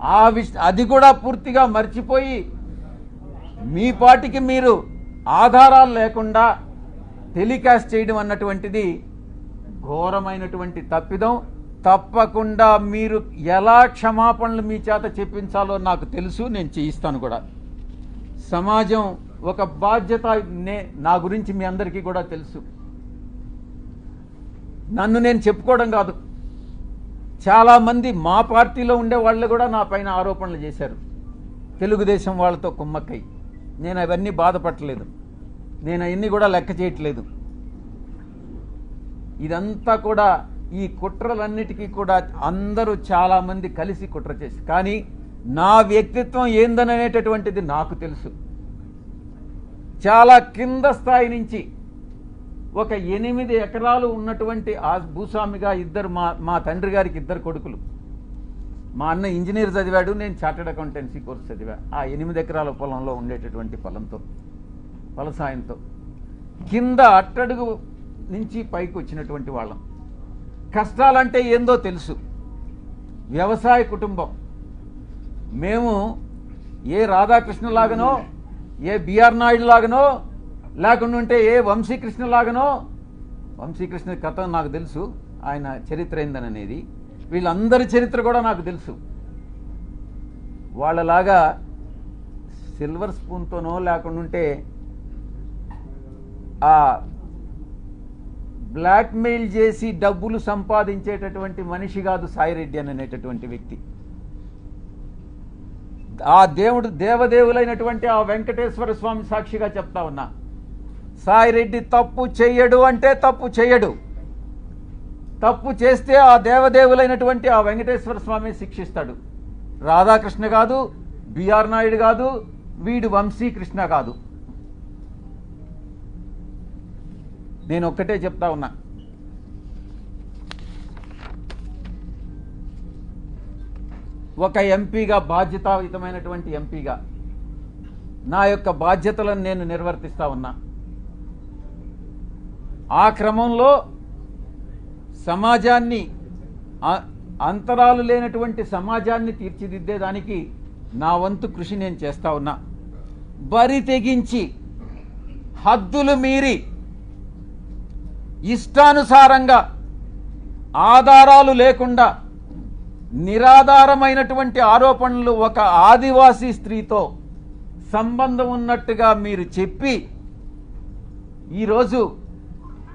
ఆ విష అది కూడా పూర్తిగా మర్చిపోయి మీ పాటికి మీరు ఆధారాలు లేకుండా టెలికాస్ట్ చేయడం అన్నటువంటిది ఘోరమైనటువంటి తప్పిదం. తప్పకుండా మీరు ఎలా క్షమాపణలు మీ చేత చెప్పించాలో నాకు తెలుసు నేను చేయిస్తాను కూడా. సమాజం ఒక బాధ్యత నే నా గురించి మీ అందరికీ కూడా తెలుసు. నన్ను నేను చెప్పుకోవడం కాదు. చాలామంది మా పార్టీలో ఉండే వాళ్ళు కూడా నా పైన ఆరోపణలు చేశారు. తెలుగుదేశం వాళ్ళతో కుమ్మక్కై. నేను అవన్నీ బాధపడలేదు నేను అవన్నీ కూడా లెక్క చేయట్లేదు. ఇదంతా కూడా ఈ కుట్రలన్నిటికీ కూడా అందరూ చాలామంది కలిసి కుట్ర చేసి కానీ నా వ్యక్తిత్వం ఏందననేటటువంటిది నాకు తెలుసు. చాలా కింద స్థాయి నుంచి ఒక ఎనిమిది ఎకరాలు ఉన్నటువంటి ఆ భూస్వామిగా ఇద్దరు మా మా తండ్రి గారికి ఇద్దరు కొడుకులు. మా అన్న ఇంజనీర్ చదివాడు నేను చార్టెడ్ అకౌంటెన్సీ కోర్స్ చదివా. ఆ ఎనిమిది ఎకరాల పొలంలో ఉండేటటువంటి పొలంతో ఫలసాయంతో కింద అట్టడుగు నుంచి పైకి వచ్చినటువంటి వాళ్ళం. కష్టాలంటే ఏందో తెలుసు. వ్యవసాయ కుటుంబం. మేము ఏ రాధాకృష్ణ లాగనో ఏ బిఆర్ నాయుడు లాగనో లేకుండా ఉంటే ఏ వంశీకృష్ణలాగనో వంశీకృష్ణ కథ నాకు తెలుసు ఆయన చరిత్ర ఏందననేది. వీళ్ళందరి చరిత్ర కూడా నాకు తెలుసు. వాళ్ళలాగా సిల్వర్ స్పూన్తోనో లేకుండా ఉంటే ఆ బ్లాక్మెయిల్ చేసి డబ్బులు సంపాదించేటటువంటి మనిషి కాదు సాయిరెడ్డి అని అనేటటువంటి వ్యక్తి. ఆ దేవుడు దేవదేవులైనటువంటి ఆ వెంకటేశ్వర స్వామి సాక్షిగా చెప్తా ఉన్నా. సాయిరెడ్డి తప్పు చెయ్యడు అంటే తప్పు చెయ్యడు. తప్పు చేస్తే ఆ దేవదేవులైనటువంటి ఆ వెంకటేశ్వర స్వామి శిక్షిస్తాడు. రాధాకృష్ణ కాదు బిఆర్ నాయుడు కాదు వీడు వంశీకృష్ణ కాదు. నేను ఒక్కటే చెప్తా ఉన్నా. ఒక ఎంపీగా బాధ్యతాయుతమైనటువంటి ఎంపీగా నా యొక్క బాధ్యతలను నేను నిర్వర్తిస్తా ఉన్నా. ఆ క్రమంలో సమాజాన్ని అంతరాలు లేనటువంటి సమాజాన్ని తీర్చిదిద్దేదానికి నా వంతు కృషి నేను చేస్తా ఉన్నా. బరి తెగించి హద్దులు మీరి ఇష్టానుసారంగా ఆధారాలు లేకుండా నిరాధారమైనటువంటి ఆరోపణలు ఒక ఆదివాసీ స్త్రీతో సంబంధం ఉన్నట్టుగా మీరు చెప్పి ఈరోజు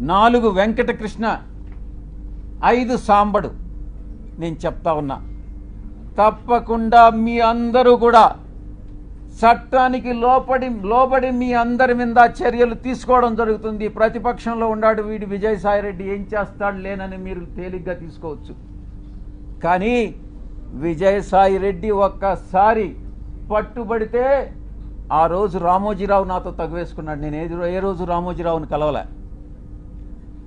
నాలుగు వెంకటకృష్ణ ఐదు సాంబడు. నేను చెప్తా ఉన్నా. తప్పకుండా మీ అందరూ కూడా చట్టానికి లోపడి లోబడి మీ అందరి మీద చర్యలు తీసుకోవడం జరుగుతుంది. ప్రతిపక్షంలో ఉన్నాడు వీడు విజయసాయిరెడ్డి. ఏం చేస్తాడు లేనని మీరు తేలిగ్గా తీసుకోవచ్చు. కానీ విజయసాయిరెడ్డి ఒక్కసారి పట్టుబడితే ఆ రోజు రామోజీరావు నాతో తగువేసుకున్నాడు. నేను ఏది ఏ రోజు రామోజీరావుని కలవలే.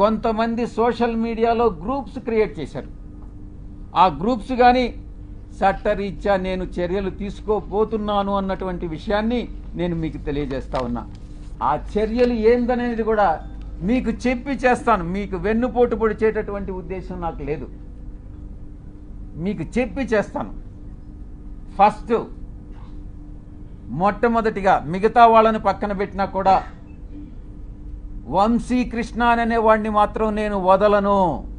కొంతమంది సోషల్ మీడియాలో గ్రూప్స్ క్రియేట్ చేశారు. ఆ గ్రూప్స్ కానీ చట్టరీత్యా నేను చర్యలు తీసుకోపోతున్నాను అన్నటువంటి విషయాన్ని నేను మీకు తెలియజేస్తా ఉన్నా. ఆ చర్యలు ఏందనేది కూడా మీకు చెప్పి చేస్తాను. మీకు వెన్నుపోటు పొడిచేటటువంటి ఉద్దేశం నాకు లేదు. మీకు చెప్పి చేస్తాను. ఫస్ట్ మొట్టమొదటిగా మిగతా వాళ్ళని పక్కన పెట్టినా కూడా వంశీకృష్ణ అనే వాడిని మాత్రం నేను వదలను.